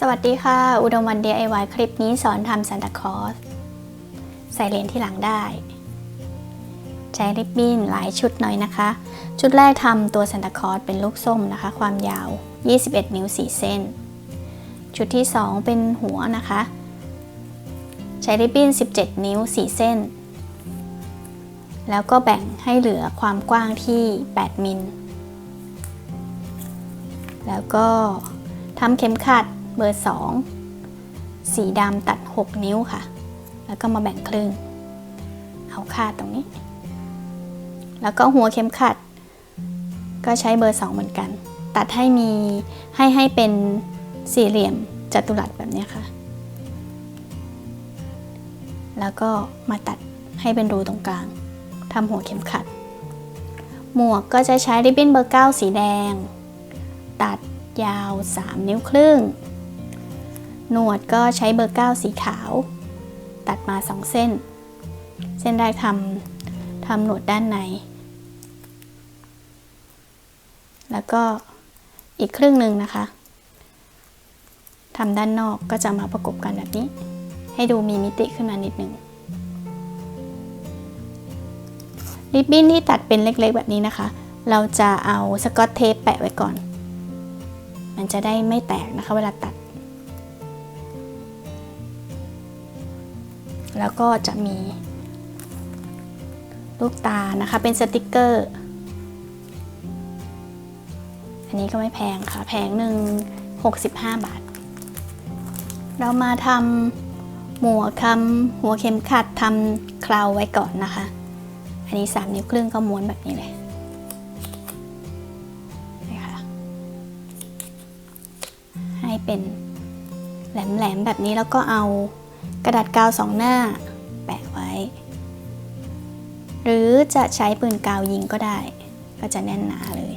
สวัสดีค่ะ อุดมวัน DIY คลิปนี้สอนทำซานตาคอสใส่เหรียญที่หลังได้ ใช้ริบบิ้นหลายชุดหน่อยนะคะ ชุดแรกทำตัวซานตาคอสเป็นลูกส้มนะคะ ความยาว 21 นิ้ว 4 เส้น ชุดที่ 2 เป็นหัวนะคะ ใช้ริบบิ้น 17 นิ้ว 4 เส้น แล้วก็แบ่งให้เหลือความกว้างที่ 8 มิล แล้วก็ทำเข็มขัด เบอร์ 2 สีดำตัด 6 นิ้วค่ะ แล้วก็มาแบ่งครึ่ง เอาคาดตรงนี้ แล้วก็หัวเข็มขัด ก็ใช้เบอร์ 2 เหมือนกัน ตัดให้มีให้ให้เป็นสี่เหลี่ยมจัตุรัสแบบนี้ค่ะ แล้วก็มาตัดให้เป็นรูตรงกลางทำหัวเข็มขัด หมวกก็จะใช้ริบบิ้นเบอร์ 9 สีแดง ตัดยาว 3 นิ้วครึ่ง หนวดก็ใช้เบอร์ 9 สีขาว ตัดมา 2 เส้น เส้นแรกทำทำหนวดด้านใน แล้วก็อีกครึ่งหนึ่งนะคะทำด้านนอกก็จะมาประกบกันแบบนี้ ให้ดูมีมิติขึ้นมานิดหนึ่งริบบิ้นที่ตัดเป็นเล็กๆ แบบนี้นะคะ เราจะเอาสกอตเทปแปะไว้ก่อน มันจะได้ไม่แตกนะคะเวลาตัด แล้วก็จะมีลูกตานะคะ เป็นสติกเกอร์ อันนี้ก็ไม่แพงค่ะ แพงหนึ่ง65 บาท เรามาทำหมวกทำหัวเข็มขัดทำคราวไว้ก่อนนะคะ อันนี้ 3 นิ้วครึ่งก็ม้วนแบบนี้เลยนี่ค่ะให้เป็นแหลมๆแบบนี้แล้วก็เอา กระดาษกาวสองหน้า แปะไว้ หรือจะใช้ปืนกาวยิงก็ได้ ก็จะแน่นหนาเลย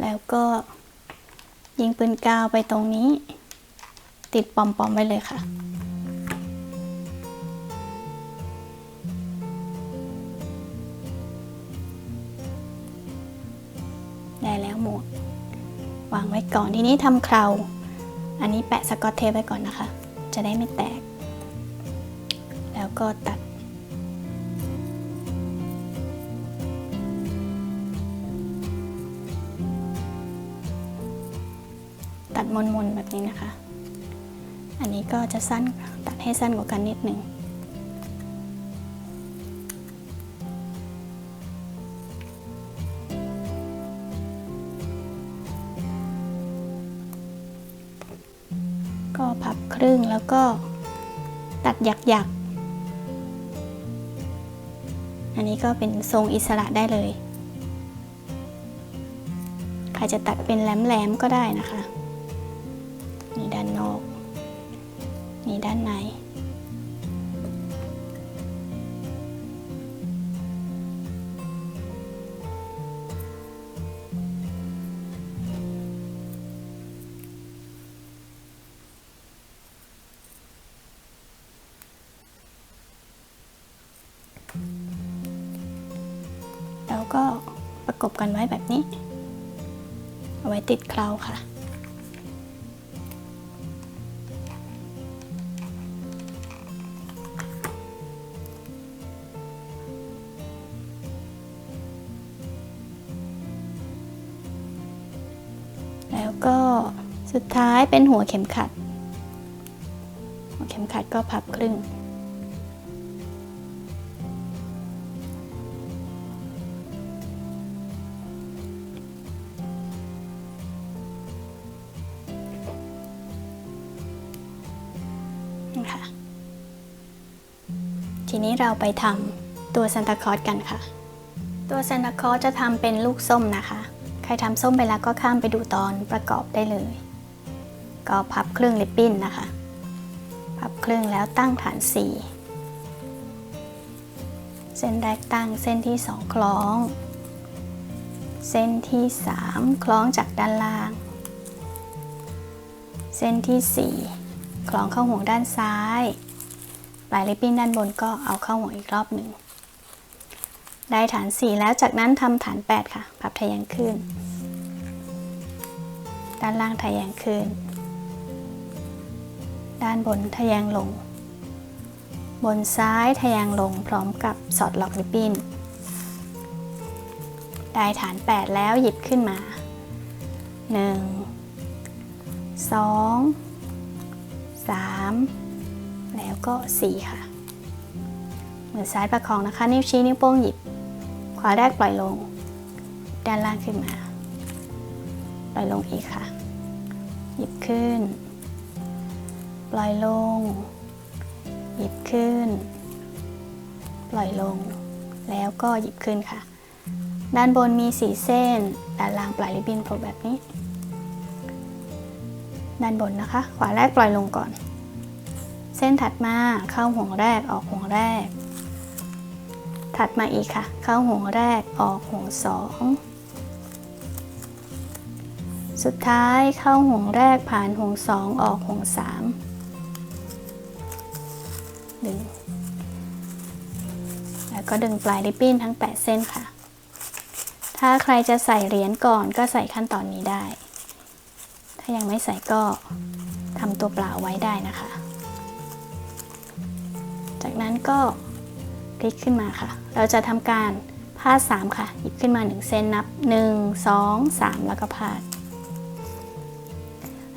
แล้วก็ ยิงปืนกาวไปตรงนี้ ติดปอมๆไว้เลยค่ะ ได้แล้วหมวก วางไว้ก่อนทีนี้ทำเคราวอันนี้แปะสกอตเทปไว้ก่อนนะคะ จะได้ไม่แตก แล้วก็ตัด มนๆแบบนี้นะคะ อันนี้ก็จะสั้นตัดให้สั้นกว่ากันนิดหนึ่งก็พับครึ่งแล้วก็ตัดหยักๆ อันนี้ก็เป็นทรงอิสระได้เลย ใครจะตัดเป็นแหลมๆก็ได้นะคะ นี่ด้านนอก นี่ด้านใน แล้วก็ประกบกันไว้แบบนี้ เอาไว้ติดเคราวค่ะ สุดท้ายเป็นหัวเข็มขัด หัวเข็มขัดก็พับครึ่งนะคะทีนี้เราไปทำตัวซานตาคลอสกันค่ะ ตัวซานตาคลอสจะทำเป็นลูกส้มนะคะ ใครทำส้มไปแล้วก็ข้ามไปดูตอนประกอบได้เลย ก็พับครึ่งริบบิ้นนะคะ พับครึ่งแล้วตั้งฐาน 4 เส้นแรกตั้งเส้นที่ 2 คล้อง เส้นที่ 3 คล้องจากด้านล่าง เส้นที่ 4 คล้องเข้าห่วงด้านซ้าย ปลายริบบิ้นด้านบนก็เอาเข้าห่วงอีกรอบหนึ่ง ได้ฐาน 4 แล้วจากนั้นทำฐาน 8 ค่ะ พับทะแยงขึ้นด้านล่างทะแยงขึ้น ด้านบนทะแยงลง บนซ้ายทะแยงลงพร้อมกับสอดล็อกริบบิ้น ได้ฐาน 8 แล้วหยิบขึ้นมา 1 2 3 แล้วก็ 4 ค่ะ มือซ้ายประคองนะคะ นิ้วชี้นิ้วโป้งหยิบ ขวาแรกปล่อยลง ด้านล่างขึ้นมา ปล่อยลงอีกค่ะ หยิบขึ้น ปล่อยลง หยิบขึ้น ปล่อยลง แล้วก็หยิบขึ้นค่ะ ด้านบนมีสีเส้น ด้านล่างปลายริบบิ้นโผล่แบบนี้ ด้านบนนะคะ ขวาแรกปล่อยลงก่อน เส้นถัดมาเข้าห่วงแรกออกห่วงแรก ถัดมาอีกค่ะ เข้าห่วงแรกออกห่วงสองสุดท้ายเข้าห่วงแรกผ่านห่วงสองออกห่วงสาม ดึง แล้วก็ดึงปลายริบบิ้นทั้ง 8 เส้นค่ะ ถ้าใครจะใส่เหรียญก่อนก็ใส่ขั้นตอนนี้ได้ ถ้ายังไม่ใส่ก็ทำตัวเปล่าไว้ได้นะคะ จากนั้นก็พลิกขึ้นมาค่ะ เราจะทำการพาด3ค่ะ หยิบขึ้นมา 1 เส้นนับ 1 2 3 แล้วก็พาด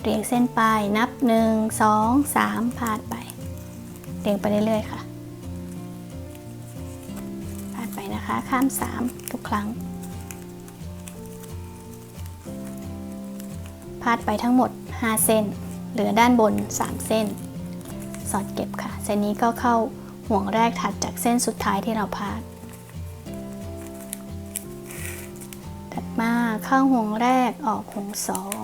เรียงเส้นไปนับ 1 2 3 พาดไป เรียงไปเรื่อยๆค่ะพาดไปนะคะข้าม 3 ทุกครั้งพาดไปทั้งหมด 5 เส้น เหลือด้านบน 3 เส้น สอดเก็บค่ะ เส้นนี้ก็เข้าห่วงแรกถัดจากเส้นสุดท้ายที่เราพาด ถัดมาเข้าห่วงแรกออกห่วงสอง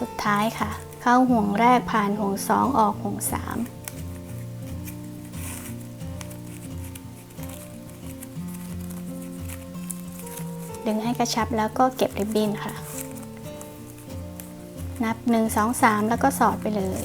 สุดท้ายค่ะ เข้าห่วงแรกผ่านห่วงสองออกห่วงสามดึงให้กระชับแล้วก็เก็บริบบิ้นค่ะ นับ 1 2 3 แล้วก็สอดไปเลย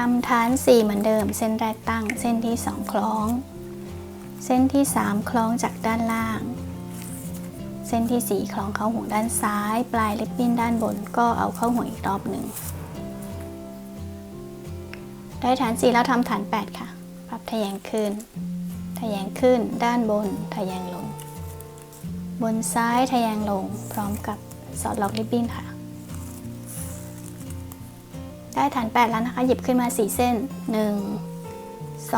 ทำฐาน 4 เหมือนเดิม เส้นแรกตั้ง เส้นที่ 2 คล้อง เส้นที่ 3 คล้องจากด้านล่าง เส้นที่ 4 คล้องเข้าห่วงด้านซ้าย ปลายลิบบิ้นด้านบนก็เอาเข้าห่วงอีกรอบหนึ่ง ได้ฐาน 4 แล้วทำฐาน 8 ค่ะพับทะแยงขึ้น ทะแยงขึ้น ด้านบน ทะแยงลง บนซ้ายทะแยงลง พร้อมกับสอดล็อกริบบิ้นค่ะ ได้ฐาน8แล้วนะคะ หยิบขึ้นมา 4 เส้น 1 2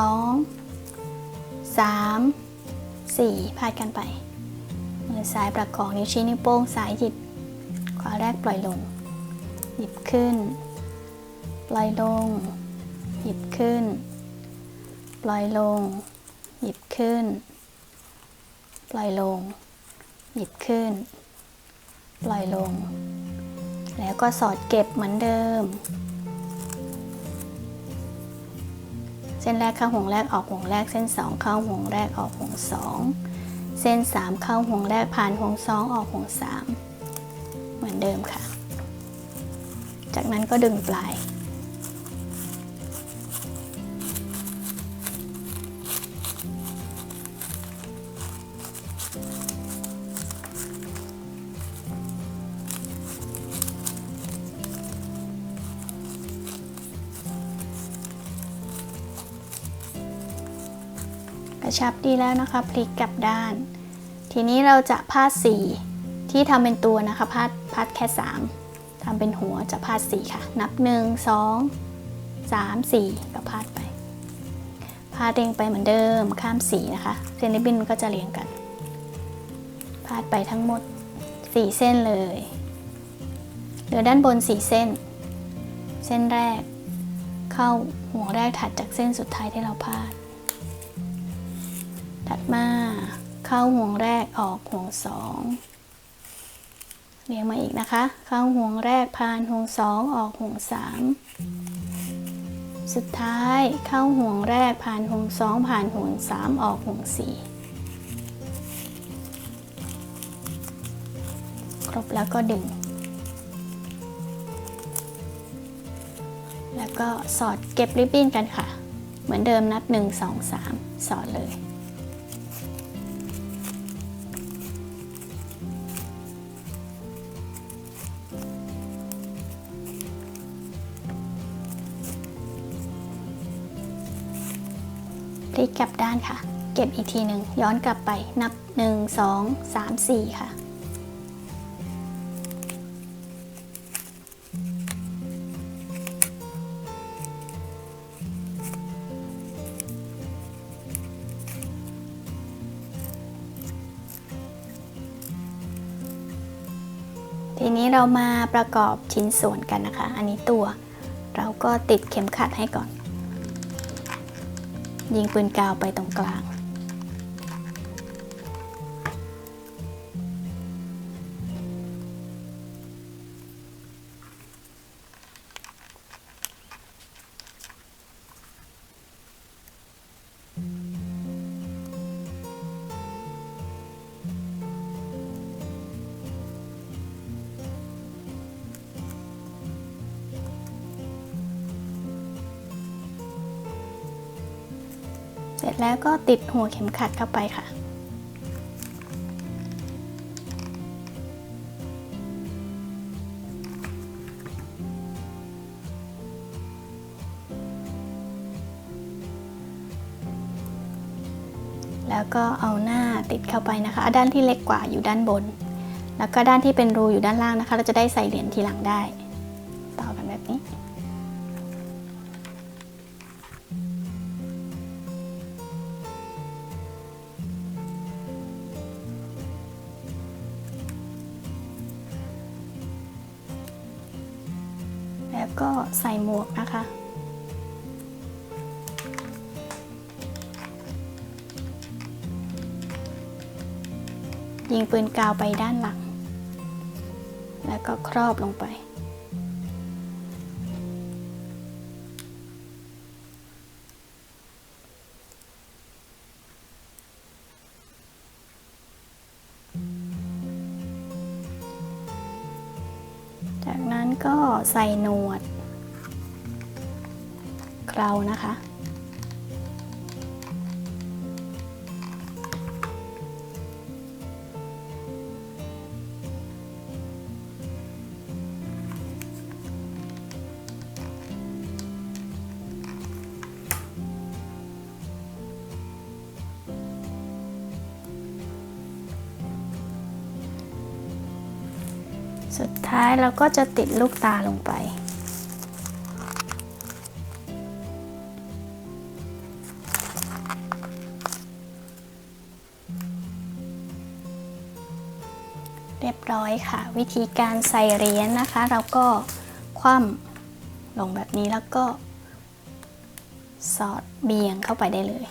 3 4พาดกันไป มือซ้ายประคองนิ้วชี้นิ้วโป้งซ้ายหยิบ ขวาแรกปล่อยลง หยิบขึ้น ปล่อยลง หยิบขึ้น ปล่อยลง หยิบขึ้น ปล่อยลง หยิบขึ้น ปล่อยลง แล้วก็สอดเก็บเหมือนเดิม ส้นแรกเข้าห่วงแรกออกห่วงแรก เส้น 2 เข้าห่วงแรกออกห่วง 2 เส้น 3 เข้าห่วงแรกผ่านห่วง 2 ออกห่วง 3 เหมือนเดิมค่ะ จากนั้นก็ดึงปลาย ชับดีแล้วนะคะพลิกกลับด้าน ทีนี้เราจะพาดสีที่ทำเป็นตัวนะคะพาดพาดแค่ทำเป็นหัวจะพาดสีค่ะ นับหนึ่งสองสามสี่ก็พาดไปพาดเรียงไปเหมือนเดิมข้ามสีนะคะ เส้นริบบิ้นก็จะเรียงกัน พาดไปทั้งหมด4เส้นเลยเหลือด้านบน4เส้น เส้นแรก เข้าห่วแรกถัดจากเส้นสุดท้ายที่เราพาด ถัดมาเข้าห่วงแรกออกห่วงสองเรียงมาอีกนะคะ เข้าห่วงแรกผ่านห่วงสองออกห่วงสามสุดท้ายเข้าห่วงแรกผ่านห่วงสองผ่านห่วงสามออกห่วงสี่ครบแล้วก็ดึง แล้วก็สอดเก็บริบบิ้นกันค่ะ เหมือนเดิมนับ 1 2 3 สอดเลย ลิกกลับด้านค่ะ เก็บอีกทีหนึ่งย้อนกลับไปนับ 1 2 3 4 ค่ะทีนี้เรามาประกอบชิ้นส่วนกันนะคะ อันนี้ตัวเราก็ติดเข็มขัดให้ก่อน ยิงปืนกาวไปตรงกลาง ร็จแล้วก็ติดหัวเข็มขัดเข้าไปค่ะ แล้วก็เอาหน้าติดเข้าไปนะคะ ด้านที่เล็กกว่าอยู่ด้านบน แล้วก็ด้านที่เป็นรูอยู่ด้านล่างนะคะ เราจะได้ใส่เหรียญทีหลังได้ ก็ใส่หมวกนะคะ ยิงปืนกาวไปด้านหลัง แล้วก็ครอบลงไป ใส่หนวด เครานะคะ สุดท้ายเราก็จะติดลูกตาลงไป เรียบร้อยค่ะ วิธีการใส่เหรียญนะคะ เราก็คว่ำลงแบบนี้แล้วก็ สอดเบี่ยงเข้าไปได้เลย